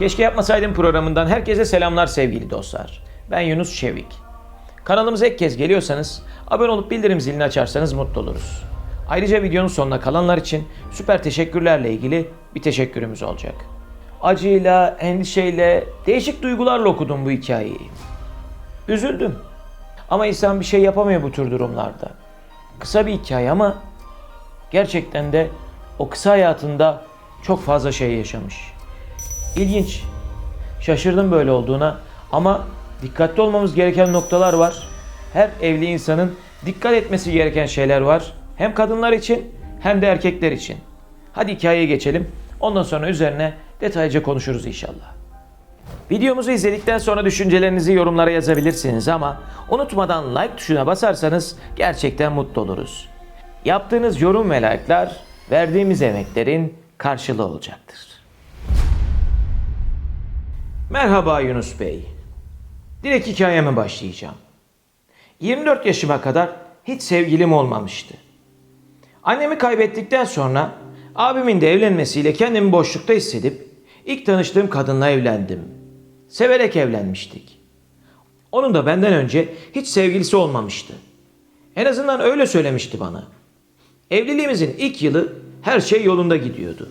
Keşke yapmasaydım programından herkese selamlar sevgili dostlar. Ben Yunus Çevik. Kanalımıza ilk kez geliyorsanız abone olup bildirim zilini açarsanız mutlu oluruz. Ayrıca videonun sonuna kalanlar için süper teşekkürlerle ilgili bir teşekkürümüz olacak. Acıyla, endişeyle, değişik duygularla okudum bu hikayeyi. Üzüldüm. Ama insan bir şey yapamıyor bu tür durumlarda. Kısa bir hikaye ama gerçekten de o kısa hayatında çok fazla şey yaşamış. İlginç. Şaşırdım böyle olduğuna ama dikkatli olmamız gereken noktalar var. Her evli insanın dikkat etmesi gereken şeyler var. Hem kadınlar için hem de erkekler için. Hadi hikayeye geçelim. Ondan sonra üzerine detaylıca konuşuruz inşallah. Videomuzu izledikten sonra düşüncelerinizi yorumlara yazabilirsiniz ama unutmadan like tuşuna basarsanız gerçekten mutlu oluruz. Yaptığınız yorum ve like'lar verdiğimiz emeklerin karşılığı olacaktır. Merhaba Yunus Bey. Direkt hikayeme başlayacağım. 24 yaşıma kadar hiç sevgilim olmamıştı. Annemi kaybettikten sonra abimin de evlenmesiyle kendimi boşlukta hissedip ilk tanıştığım kadınla evlendim. Severek evlenmiştik. Onun da benden önce hiç sevgilisi olmamıştı. En azından öyle söylemişti bana. Evliliğimizin ilk yılı her şey yolunda gidiyordu.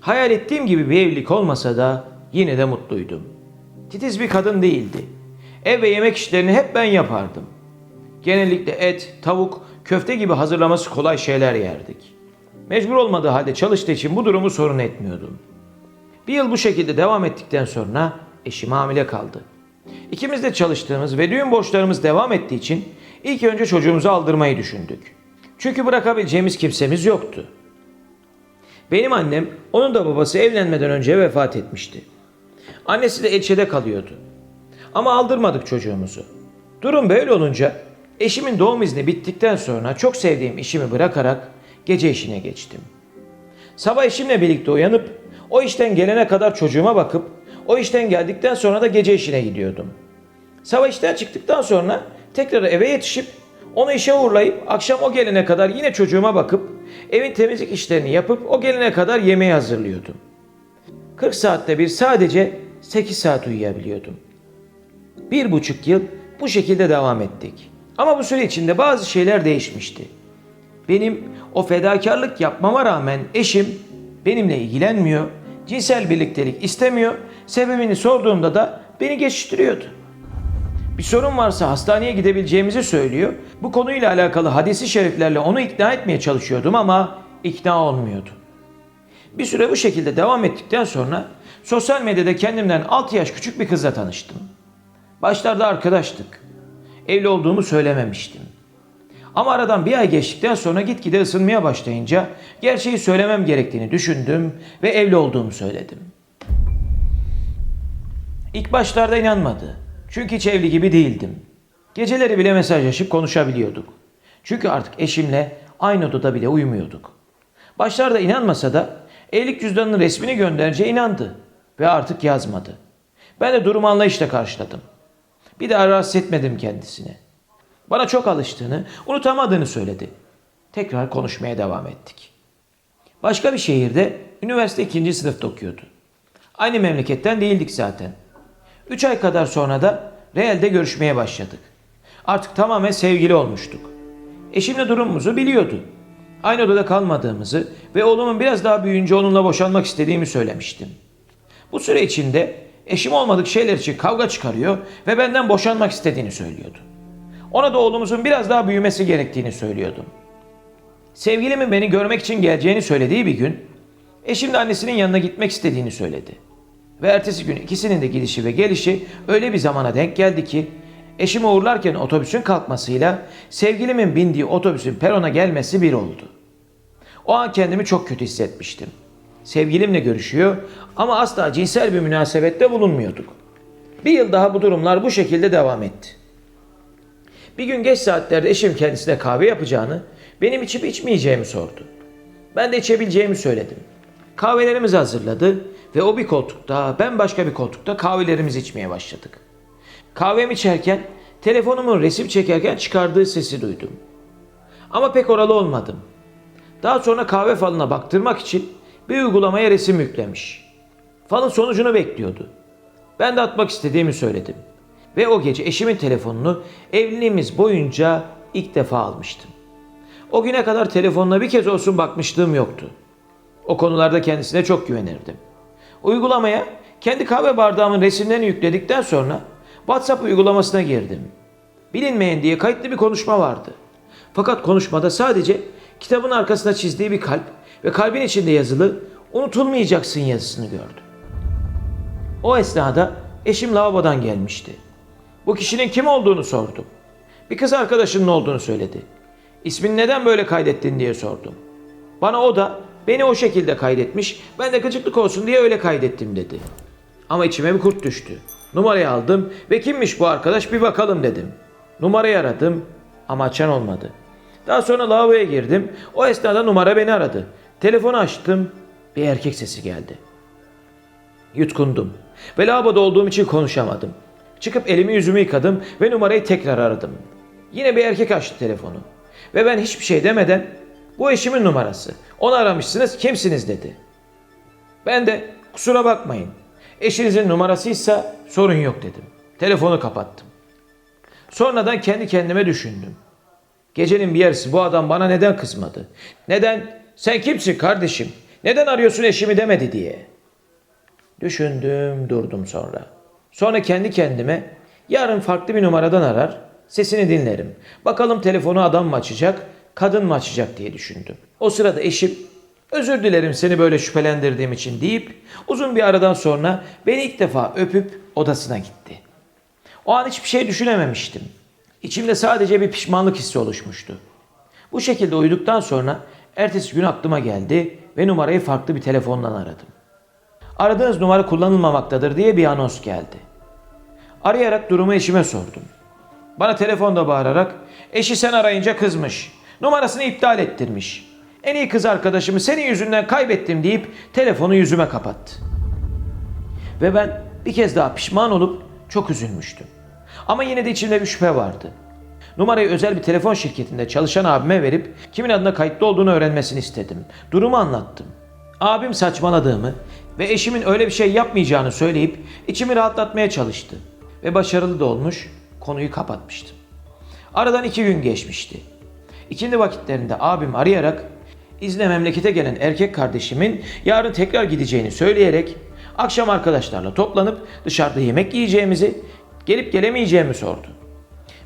Hayal ettiğim gibi bir evlilik olmasa da yine de mutluydum. Titiz bir kadın değildi. Ev ve yemek işlerini hep ben yapardım. Genellikle et, tavuk, köfte gibi hazırlaması kolay şeyler yerdik. Mecbur olmadığı halde çalıştığı için bu durumu sorun etmiyordum. Bir yıl bu şekilde devam ettikten sonra eşim hamile kaldı. İkimiz de çalıştığımız ve düğün borçlarımız devam ettiği için ilk önce çocuğumuzu aldırmayı düşündük. Çünkü bırakabileceğimiz kimsemiz yoktu. Benim annem, onun da babası evlenmeden önce vefat etmişti. Annesi de Elçe'de kalıyordu. Ama aldırmadık çocuğumuzu. Durum böyle olunca eşimin doğum izni bittikten sonra çok sevdiğim işimi bırakarak gece işine geçtim. Sabah eşimle birlikte uyanıp o işten gelene kadar çocuğuma bakıp o işten geldikten sonra da gece işine gidiyordum. Sabah işten çıktıktan sonra tekrar eve yetişip onu işe uğurlayıp akşam o gelene kadar yine çocuğuma bakıp evin temizlik işlerini yapıp o gelene kadar yemeği hazırlıyordum. 40 saatte bir sadece 8 saat uyuyabiliyordum. Bir buçuk yıl bu şekilde devam ettik. Ama bu süre içinde bazı şeyler değişmişti. Benim o fedakarlık yapmama rağmen eşim benimle ilgilenmiyor, cinsel birliktelik istemiyor, sebebini sorduğumda da beni geçiştiriyordu. Bir sorun varsa hastaneye gidebileceğimizi söylüyor. Bu konuyla alakalı hadisi şeriflerle onu ikna etmeye çalışıyordum ama ikna olmuyordu. Bir süre bu şekilde devam ettikten sonra sosyal medyada kendimden 6 yaş küçük bir kızla tanıştım. Başlarda arkadaştık. Evli olduğumu söylememiştim. Ama aradan bir ay geçtikten sonra gitgide ısınmaya başlayınca gerçeği söylemem gerektiğini düşündüm ve evli olduğumu söyledim. İlk başlarda inanmadı. Çünkü hiç evli gibi değildim. Geceleri bile mesajlaşıp konuşabiliyorduk. Çünkü artık eşimle aynı odada bile uyumuyorduk. Başlarda inanmasa da evlilik cüzdanının resmini gönderince inandı ve artık yazmadı. Ben de durumu anlayışla karşıladım. Bir daha rahatsız etmedim kendisini. Bana çok alıştığını, unutamadığını söyledi. Tekrar konuşmaya devam ettik. Başka bir şehirde üniversite ikinci sınıfta okuyordu. Aynı memleketten değildik zaten. Üç ay kadar sonra da Real'de görüşmeye başladık. Artık tamamen sevgili olmuştuk. Eşimle durumumuzu biliyordu. Aynı odada kalmadığımızı ve oğlumun biraz daha büyüyünce onunla boşanmak istediğimi söylemiştim. Bu süre içinde eşim olmadık şeyler için kavga çıkarıyor ve benden boşanmak istediğini söylüyordu. Ona da oğlumuzun biraz daha büyümesi gerektiğini söylüyordum. Sevgilimin beni görmek için geleceğini söylediği bir gün eşim de annesinin yanına gitmek istediğini söyledi. Ve ertesi gün ikisinin de gidişi ve gelişi öyle bir zamana denk geldi ki eşimi uğurlarken otobüsün kalkmasıyla sevgilimin bindiği otobüsün perona gelmesi bir oldu. O an kendimi çok kötü hissetmiştim. Sevgilimle görüşüyor ama asla cinsel bir münasebette bulunmuyorduk. Bir yıl daha bu durumlar bu şekilde devam etti. Bir gün geç saatlerde eşim kendisine kahve yapacağını, benim içip içmeyeceğimi sordu. Ben de içebileceğimi söyledim. Kahvelerimizi hazırladı ve o bir koltukta, ben başka bir koltukta kahvelerimizi içmeye başladık. Kahvemi içerken telefonumun resim çekerken çıkardığı sesi duydum. Ama pek oralı olmadım. Daha sonra kahve falına baktırmak için bir uygulamaya resim yüklemiş. Falın sonucunu bekliyordu. Ben de atmak istediğimi söyledim. Ve o gece eşimin telefonunu evliliğimiz boyunca ilk defa almıştım. O güne kadar telefonuna bir kez olsun bakmışlığım yoktu. O konularda kendisine çok güvenirdim. Uygulamaya kendi kahve bardağımın resimlerini yükledikten sonra WhatsApp uygulamasına girdim. Bilinmeyen diye kayıtlı bir konuşma vardı. Fakat konuşmada sadece kitabın arkasına çizdiği bir kalp ve kalbin içinde yazılı unutulmayacaksın yazısını gördüm. O esnada eşim lavabodan gelmişti. Bu kişinin kim olduğunu sordum. Bir kız arkadaşının olduğunu söyledi. İsmini neden böyle kaydettin diye sordum. Bana o da beni o şekilde kaydetmiş, ben de gıcıklık olsun diye öyle kaydettim dedi. Ama içime bir kurt düştü. Numarayı aldım ve kimmiş bu arkadaş bir bakalım dedim. Numarayı aradım ama açan olmadı. Daha sonra lavaboya girdim. O esnada numara beni aradı. Telefonu açtım. Bir erkek sesi geldi. Yutkundum. Ve lavaboda olduğum için konuşamadım. Çıkıp elimi yüzümü yıkadım ve numarayı tekrar aradım. Yine bir erkek açtı telefonu. Ve ben hiçbir şey demeden bu eşimin numarası. Onu aramışsınız kimsiniz dedi. Ben de kusura bakmayın. Eşinizin numarasıysa sorun yok dedim. Telefonu kapattım. Sonradan kendi kendime düşündüm. Gecenin bir yarısı bu adam bana neden kızmadı? Neden sen kimsin kardeşim? Neden arıyorsun eşimi demedi diye. Düşündüm durdum sonra. Sonra kendi kendime yarın farklı bir numaradan arar sesini dinlerim. Bakalım telefonu adam mı açacak kadın mı açacak diye düşündüm. O sırada eşim özür dilerim seni böyle şüphelendirdiğim için deyip uzun bir aradan sonra beni ilk defa öpüp odasına gitti. O an hiçbir şey düşünememiştim. İçimde sadece bir pişmanlık hissi oluşmuştu. Bu şekilde uyuduktan sonra ertesi gün aklıma geldi ve numarayı farklı bir telefondan aradım. Aradığınız numara kullanılmamaktadır diye bir anons geldi. Arayarak durumu eşime sordum. Bana telefonda bağırarak eşi sen arayınca kızmış. Numarasını iptal ettirmiş. En iyi kız arkadaşımı senin yüzünden kaybettim deyip telefonu yüzüme kapattı. Ve ben bir kez daha pişman olup çok üzülmüştüm. Ama yine de içimde bir şüphe vardı. Numarayı özel bir telefon şirketinde çalışan abime verip kimin adına kayıtlı olduğunu öğrenmesini istedim. Durumu anlattım. Abim saçmaladığımı ve eşimin öyle bir şey yapmayacağını söyleyip içimi rahatlatmaya çalıştı. Ve başarılı da olmuş, konuyu kapatmıştım. Aradan iki gün geçmişti. İkindi vakitlerinde abim arayarak izne memlekete gelen erkek kardeşimin yarın tekrar gideceğini söyleyerek akşam arkadaşlarla toplanıp dışarıda yemek yiyeceğimizi, gelip gelemeyeceğimi sordu.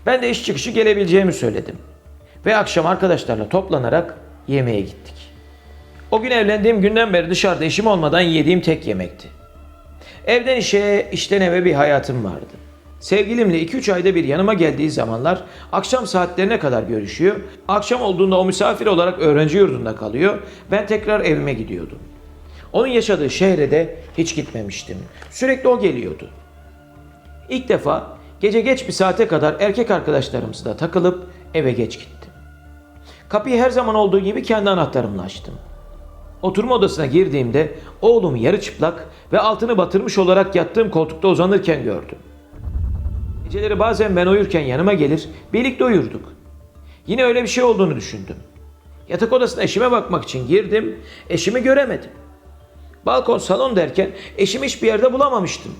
Ben de iş çıkışı gelebileceğimi söyledim. Ve akşam arkadaşlarla toplanarak yemeğe gittik. O gün evlendiğim günden beri dışarıda işim olmadan yediğim tek yemekti. Evden işe, işten eve bir hayatım vardı. Sevgilimle 2-3 ayda bir yanıma geldiği zamanlar akşam saatlerine kadar görüşüyor. Akşam olduğunda o misafir olarak öğrenci yurdunda kalıyor. Ben tekrar evime gidiyordum. Onun yaşadığı şehre de hiç gitmemiştim. Sürekli o geliyordu. İlk defa gece geç bir saate kadar erkek arkadaşlarımızla takılıp eve geç gittim. Kapıyı her zaman olduğu gibi kendi anahtarımla açtım. Oturma odasına girdiğimde oğlumu yarı çıplak ve altını batırmış olarak yattığım koltukta uzanırken gördüm. Geceleri bazen ben uyurken yanıma gelir, birlikte uyurduk. Yine öyle bir şey olduğunu düşündüm. Yatak odasına eşime bakmak için girdim, eşimi göremedim. Balkon salon derken eşimi hiçbir yerde bulamamıştım.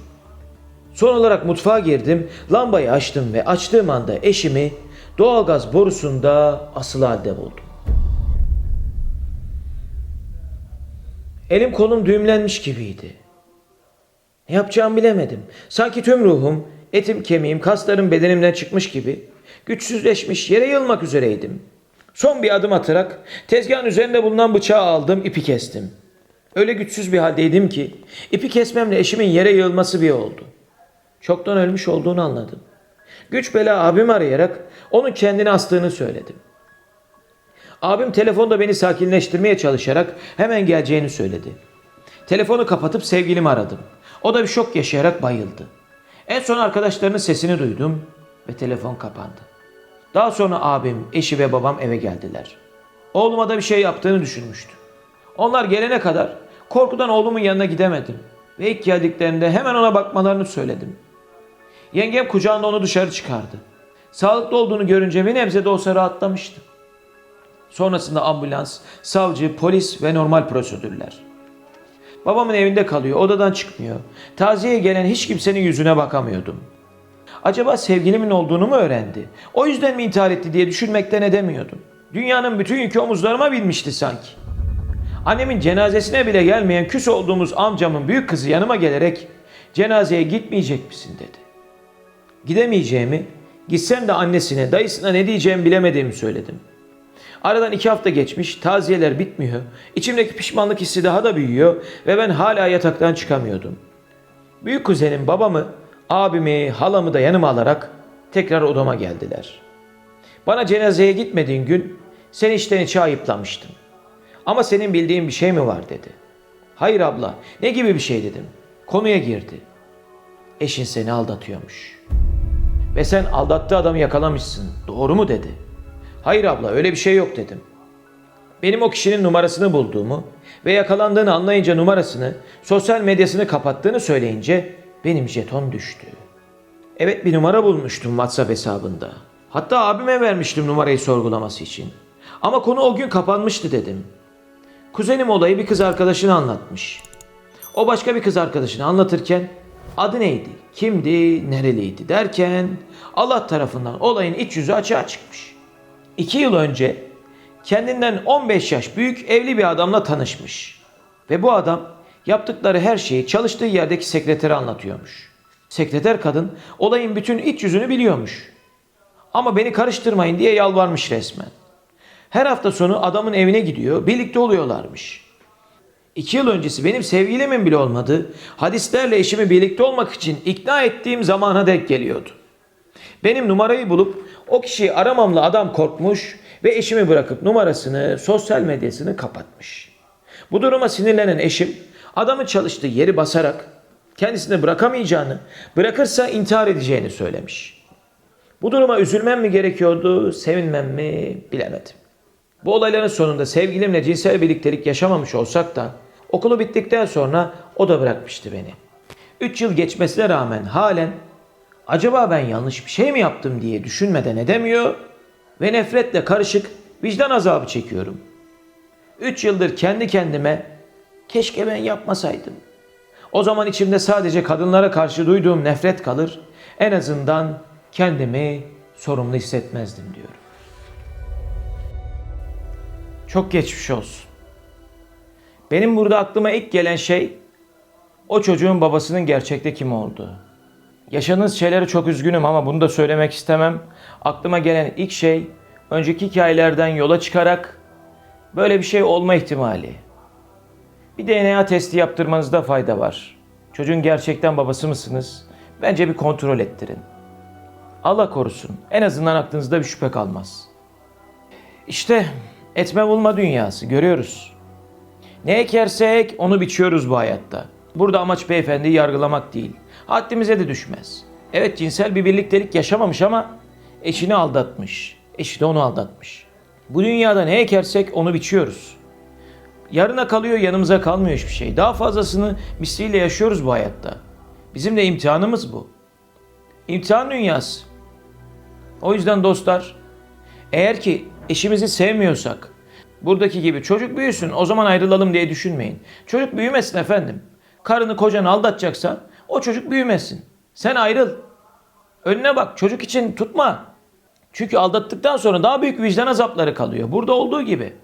Son olarak mutfağa girdim, lambayı açtım ve açtığım anda eşimi doğalgaz borusunda asılı halde buldum. Elim kolum düğümlenmiş gibiydi. Ne yapacağımı bilemedim. Sanki tüm ruhum, etim kemiğim, kaslarım bedenimden çıkmış gibi güçsüzleşmiş yere yılmak üzereydim. Son bir adım atarak tezgahın üzerinde bulunan bıçağı aldım, ipi kestim. Öyle güçsüz bir haldeydim ki ipi kesmemle eşimin yere yığılması bir oldu. Çoktan ölmüş olduğunu anladım. Güç bela abimi arayarak onun kendini astığını söyledim. Abim telefonda beni sakinleştirmeye çalışarak hemen geleceğini söyledi. Telefonu kapatıp sevgilimi aradım. O da bir şok yaşayarak bayıldı. En son arkadaşlarının sesini duydum ve telefon kapandı. Daha sonra abim, eşi ve babam eve geldiler. Oğluma da bir şey yaptığını düşünmüştüm. Onlar gelene kadar korkudan oğlumun yanına gidemedim. Ve ilk geldiklerinde hemen ona bakmalarını söyledim. Yengem kucağında onu dışarı çıkardı. Sağlıklı olduğunu görünce bir nebze de olsa rahatlamıştım. Sonrasında ambulans, savcı, polis ve normal prosedürler. Babamın evinde kalıyor, odadan çıkmıyor. Taziyeye gelen hiç kimsenin yüzüne bakamıyordum. Acaba sevgilimin olduğunu mu öğrendi? O yüzden mi intihar etti diye düşünmekten edemiyordum. Dünyanın bütün yükü omuzlarıma binmişti sanki. Annemin cenazesine bile gelmeyen küs olduğumuz amcamın büyük kızı yanıma gelerek cenazeye gitmeyecek misin dedi. Gidemeyeceğimi, gitsem de annesine, dayısına ne diyeceğimi bilemediğimi söyledim. Aradan iki hafta geçmiş, taziyeler bitmiyor. İçimdeki pişmanlık hissi daha da büyüyor ve ben hala yataktan çıkamıyordum. Büyük kuzenim babamı, abimi, halamı da yanıma alarak tekrar odama geldiler. Bana cenazeye gitmediğin gün seni içten içe ayıplamıştım. Ama senin bildiğin bir şey mi var dedi. Hayır abla, ne gibi bir şey dedim. Konuya girdi. Eşin seni aldatıyormuş. Ve sen aldattığı adamı yakalamışsın. Doğru mu dedi. Hayır abla öyle bir şey yok dedim. Benim o kişinin numarasını bulduğumu ve yakalandığını anlayınca numarasını, sosyal medyasını kapattığını söyleyince benim jeton düştü. Evet bir numara bulmuştum WhatsApp hesabında. Hatta abime vermiştim numarayı sorgulaması için. Ama konu o gün kapanmıştı dedim. Kuzenim olayı bir kız arkadaşına anlatmış. O başka bir kız arkadaşına anlatırken adı neydi, kimdi, nereliydi derken Allah tarafından olayın iç yüzü açığa çıkmış. İki yıl önce kendinden 15 yaş büyük evli bir adamla tanışmış. Ve bu adam yaptıkları her şeyi çalıştığı yerdeki sekretere anlatıyormuş. Sekreter kadın olayın bütün iç yüzünü biliyormuş. Ama beni karıştırmayın diye yalvarmış resmen. Her hafta sonu adamın evine gidiyor, birlikte oluyorlarmış. İki yıl öncesi benim sevgilimin bile olmadı, hadislerle eşimi birlikte olmak için ikna ettiğim zamana denk geliyordu. Benim numarayı bulup o kişiyi aramamla adam korkmuş ve eşimi bırakıp numarasını, sosyal medyasını kapatmış. Bu duruma sinirlenen eşim adamın çalıştığı yeri basarak kendisini bırakamayacağını, bırakırsa intihar edeceğini söylemiş. Bu duruma üzülmem mi gerekiyordu, sevinmem mi bilemedim. Bu olayların sonunda sevgilimle cinsel birliktelik yaşamamış olsak da okulu bittikten sonra o da bırakmıştı beni. 3 yıl geçmesine rağmen halen acaba ben yanlış bir şey mi yaptım diye düşünmeden edemiyor ve nefretle karışık vicdan azabı çekiyorum. 3 yıldır kendi kendime keşke ben yapmasaydım. O zaman içimde sadece kadınlara karşı duyduğum nefret kalır. En azından kendimi sorumlu hissetmezdim diyorum. Çok geçmiş olsun. Benim burada aklıma ilk gelen şey o çocuğun babasının gerçekte kim olduğu. Yaşadığınız şeylere çok üzgünüm ama bunu da söylemek istemem. Aklıma gelen ilk şey önceki hikayelerden yola çıkarak böyle bir şey olma ihtimali. Bir DNA testi yaptırmanızda fayda var. Çocuğun gerçekten babası mısınız? Bence bir kontrol ettirin. Allah korusun. En azından aklınızda bir şüphe kalmaz. İşte etme bulma dünyası görüyoruz. Ne ekersek onu biçiyoruz bu hayatta. Burada amaç beyefendiyi yargılamak değil. Haddimize de düşmez. Evet cinsel bir birliktelik yaşamamış ama eşini aldatmış. Eşi de onu aldatmış. Bu dünyada ne ekersek onu biçiyoruz. Yarına kalıyor yanımıza kalmıyor hiçbir şey. Daha fazlasını misliyle yaşıyoruz bu hayatta. Bizim de imtihanımız bu. İmtihan dünyası. O yüzden dostlar eğer ki eşimizi sevmiyorsak buradaki gibi çocuk büyüsün o zaman ayrılalım diye düşünmeyin. Çocuk büyümesin efendim. Karını kocanı aldatacaksan o çocuk büyümesin. Sen ayrıl. Önüne bak çocuk için tutma. Çünkü aldattıktan sonra daha büyük vicdan azapları kalıyor. Burada olduğu gibi.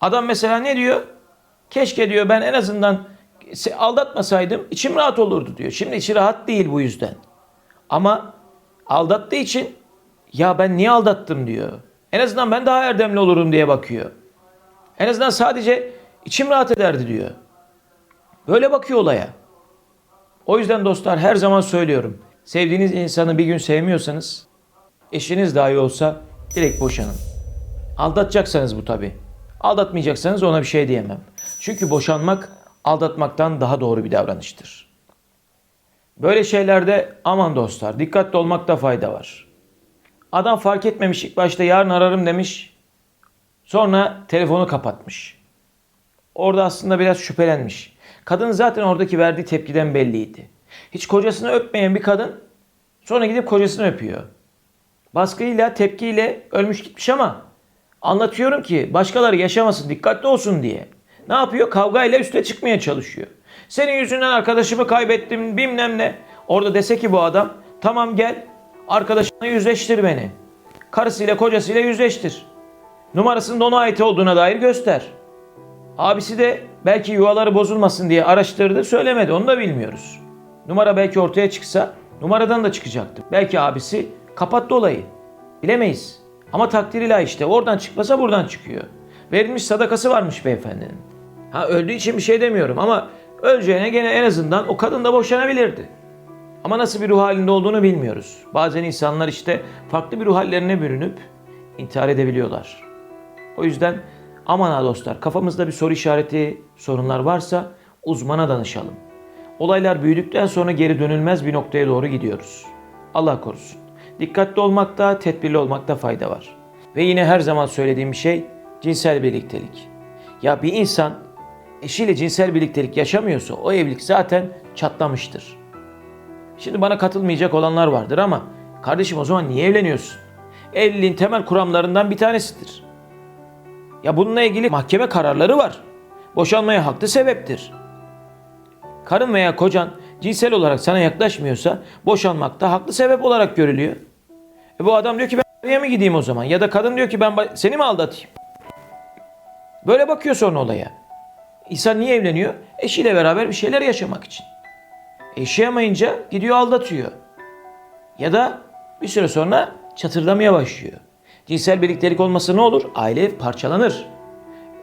Adam mesela ne diyor? Keşke diyor ben en azından aldatmasaydım içim rahat olurdu diyor. Şimdi içi rahat değil bu yüzden. Ama aldattığı için ya ben niye aldattım diyor. En azından ben daha erdemli olurum diye bakıyor. En azından sadece içim rahat ederdi diyor. Böyle bakıyor olaya. O yüzden dostlar her zaman söylüyorum. Sevdiğiniz insanı bir gün sevmiyorsanız eşiniz dahi olsa direkt boşanın. Aldatacaksanız bu tabi. Aldatmayacaksanız ona bir şey diyemem. Çünkü boşanmak aldatmaktan daha doğru bir davranıştır. Böyle şeylerde aman dostlar dikkatli olmakta fayda var. Adam fark etmemiş ilk başta yarın ararım demiş. Sonra telefonu kapatmış. Orada aslında biraz şüphelenmiş. Kadın zaten oradaki verdiği tepkiden belliydi. Hiç kocasını öpmeyen bir kadın sonra gidip kocasını öpüyor. Baskıyla, tepkiyle ölmüş gitmiş ama anlatıyorum ki başkaları yaşamasın, dikkatli olsun diye. Ne yapıyor? Kavgayla üste çıkmaya çalışıyor. Senin yüzünden arkadaşımı kaybettim bilmem ne. Orada dese ki bu adam tamam gel arkadaşına yüzleştir beni. Karısıyla kocasıyla yüzleştir. Numarasının ona ait olduğuna dair göster. Abisi de belki yuvaları bozulmasın diye araştırdı söylemedi onu da bilmiyoruz. Numara belki ortaya çıksa numaradan da çıkacaktı. Belki abisi kapattı olayı. Bilemeyiz. Ama takdir ilahi işte oradan çıkmasa buradan çıkıyor. Verilmiş sadakası varmış beyefendinin. Ha öldüğü için bir şey demiyorum ama öleceğine gene en azından o kadın da boşanabilirdi. Ama nasıl bir ruh halinde olduğunu bilmiyoruz. Bazen insanlar işte farklı bir ruh hallerine bürünüp intihar edebiliyorlar. O yüzden aman ha dostlar kafamızda bir soru işareti, sorunlar varsa uzmana danışalım. Olaylar büyüdükten sonra geri dönülmez bir noktaya doğru gidiyoruz. Allah korusun. Dikkatli olmakta, tedbirli olmakta fayda var. Ve yine her zaman söylediğim bir şey cinsel birliktelik. Ya bir insan eşiyle cinsel birliktelik yaşamıyorsa o evlilik zaten çatlamıştır. Şimdi bana katılmayacak olanlar vardır ama kardeşim o zaman niye evleniyorsun? Evliliğin temel kuramlarından bir tanesidir. Ya bununla ilgili mahkeme kararları var. Boşanmaya haklı sebeptir. Karın veya kocan cinsel olarak sana yaklaşmıyorsa boşanmakta haklı sebep olarak görülüyor. E bu adam diyor ki ben nereye mi gideyim o zaman? Ya da kadın diyor ki ben seni mi aldatayım? Böyle bakıyor sonra olaya. İnsan niye evleniyor? Eşiyle beraber bir şeyler yaşamak için. Yaşayamayınca gidiyor aldatıyor. Ya da bir süre sonra çatırdamaya başlıyor. Cinsel birliktelik olmasa ne olur? Aile parçalanır.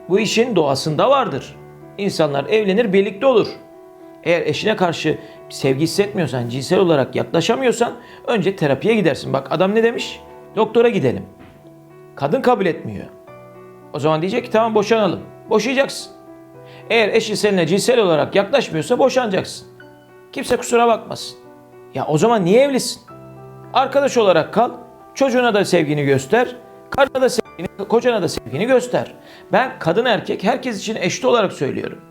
Bu işin doğasında vardır. İnsanlar evlenir, birlikte olur. Eğer eşine karşı sevgi hissetmiyorsan, cinsel olarak yaklaşamıyorsan önce terapiye gidersin. Bak adam ne demiş? Doktora gidelim. Kadın kabul etmiyor. O zaman diyecek ki tamam boşanalım. Boşayacaksın. Eğer eşin seninle cinsel olarak yaklaşmıyorsa boşanacaksın. Kimse kusura bakmasın. Ya o zaman niye evlisin? Arkadaş olarak kal. Çocuğuna da sevgini göster. Karına da sevgini, kocana da sevgini göster. Ben kadın erkek herkes için eşit olarak söylüyorum.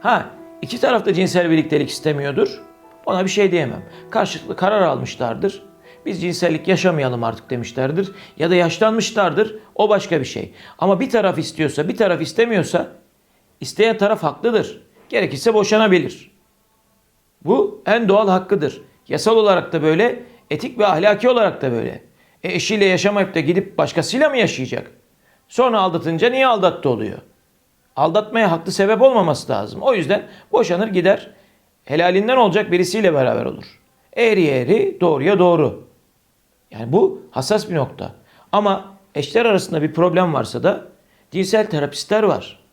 Ha iki tarafta cinsel birliktelik istemiyordur. Ona bir şey diyemem. Karşılıklı karar almışlardır. Biz cinsellik yaşamayalım artık demişlerdir. Ya da yaşlanmışlardır. O başka bir şey. Ama bir taraf istiyorsa bir taraf istemiyorsa isteyen taraf haklıdır. Gerekirse boşanabilir. Bu en doğal hakkıdır. Yasal olarak da böyle, etik ve ahlaki olarak da böyle. E eşiyle yaşamayıp da gidip başkasıyla mı yaşayacak? Sonra aldatınca niye aldattı oluyor? Aldatmaya haklı sebep olmaması lazım. O yüzden boşanır gider. Helalinden olacak birisiyle beraber olur. Eğri eğri, doğruya doğru. Yani bu hassas bir nokta. Ama eşler arasında bir problem varsa da cinsel terapistler var.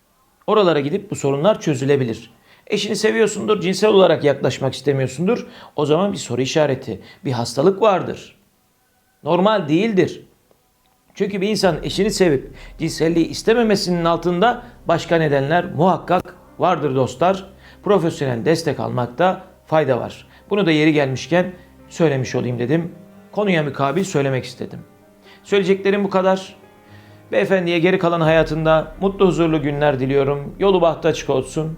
Oralara gidip bu sorunlar çözülebilir. Eşini seviyorsundur, cinsel olarak yaklaşmak istemiyorsundur. O zaman bir soru işareti, bir hastalık vardır. Normal değildir. Çünkü bir insan eşini sevip cinselliği istememesinin altında başka nedenler muhakkak vardır dostlar. Profesyonel destek almakta fayda var. Bunu da yeri gelmişken söylemiş olayım dedim. Konuya mukabil söylemek istedim. Söyleyeceklerim bu kadar. Beyefendiye geri kalan hayatında mutlu huzurlu günler diliyorum. Yolu bahtı açık olsun.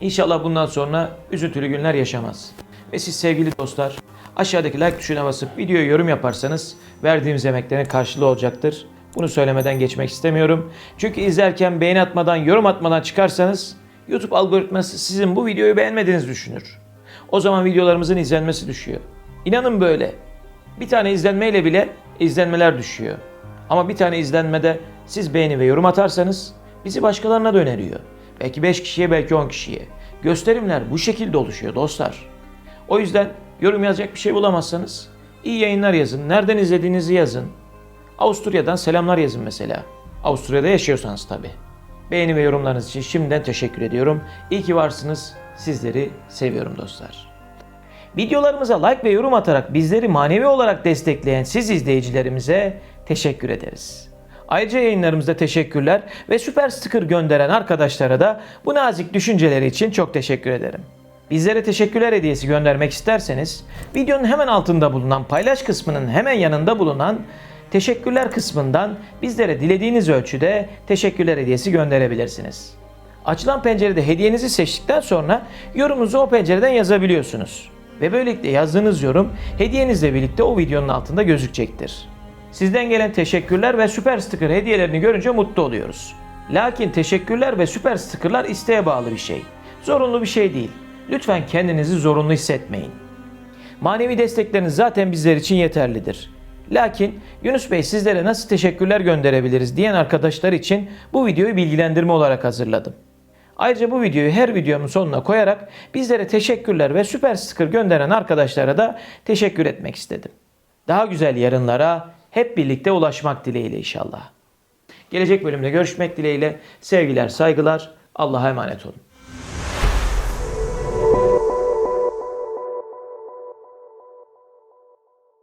İnşallah bundan sonra üzüntülü günler yaşamaz. Ve siz sevgili dostlar aşağıdaki like tuşuna basıp videoya yorum yaparsanız verdiğimiz emeklerin karşılığı olacaktır. Bunu söylemeden geçmek istemiyorum. Çünkü izlerken beğeni atmadan, yorum atmadan çıkarsanız YouTube algoritması sizin bu videoyu beğenmediğinizi düşünür. O zaman videolarımızın izlenmesi düşüyor. İnanın böyle. Bir tane izlenmeyle bile izlenmeler düşüyor. Ama bir tane izlenmede siz beğeni ve yorum atarsanız bizi başkalarına da öneriyor. Belki 5 kişiye belki 10 kişiye. Gösterimler bu şekilde oluşuyor dostlar. O yüzden yorum yazacak bir şey bulamazsanız iyi yayınlar yazın. Nereden izlediğinizi yazın. Avusturya'dan selamlar yazın mesela. Avusturya'da yaşıyorsanız tabi. Beğeni ve yorumlarınız için şimdiden teşekkür ediyorum. İyi ki varsınız. Sizleri seviyorum dostlar. Videolarımıza like ve yorum atarak bizleri manevi olarak destekleyen siz izleyicilerimize teşekkür ederiz. Ayrıca yayınlarımızda teşekkürler ve süper sticker gönderen arkadaşlara da bu nazik düşünceleri için çok teşekkür ederim. Bizlere teşekkürler hediyesi göndermek isterseniz videonun hemen altında bulunan paylaş kısmının hemen yanında bulunan teşekkürler kısmından bizlere dilediğiniz ölçüde teşekkürler hediyesi gönderebilirsiniz. Açılan pencerede hediyenizi seçtikten sonra yorumunuzu o pencereden yazabiliyorsunuz. Ve böylelikle yazdığınız yorum hediyenizle birlikte o videonun altında gözükecektir. Sizden gelen teşekkürler ve süper sticker hediyelerini görünce mutlu oluyoruz. Lakin teşekkürler ve süper stickerlar isteğe bağlı bir şey. Zorunlu bir şey değil. Lütfen kendinizi zorunlu hissetmeyin. Manevi destekleriniz zaten bizler için yeterlidir. Lakin Yunus Bey sizlere nasıl teşekkürler gönderebiliriz diyen arkadaşlar için bu videoyu bilgilendirme olarak hazırladım. Ayrıca bu videoyu her videomun sonuna koyarak bizlere teşekkürler ve süper sticker gönderen arkadaşlara da teşekkür etmek istedim. Daha güzel yarınlara hep birlikte ulaşmak dileğiyle inşallah. Gelecek bölümde görüşmek dileğiyle sevgiler, saygılar, Allah'a emanet olun.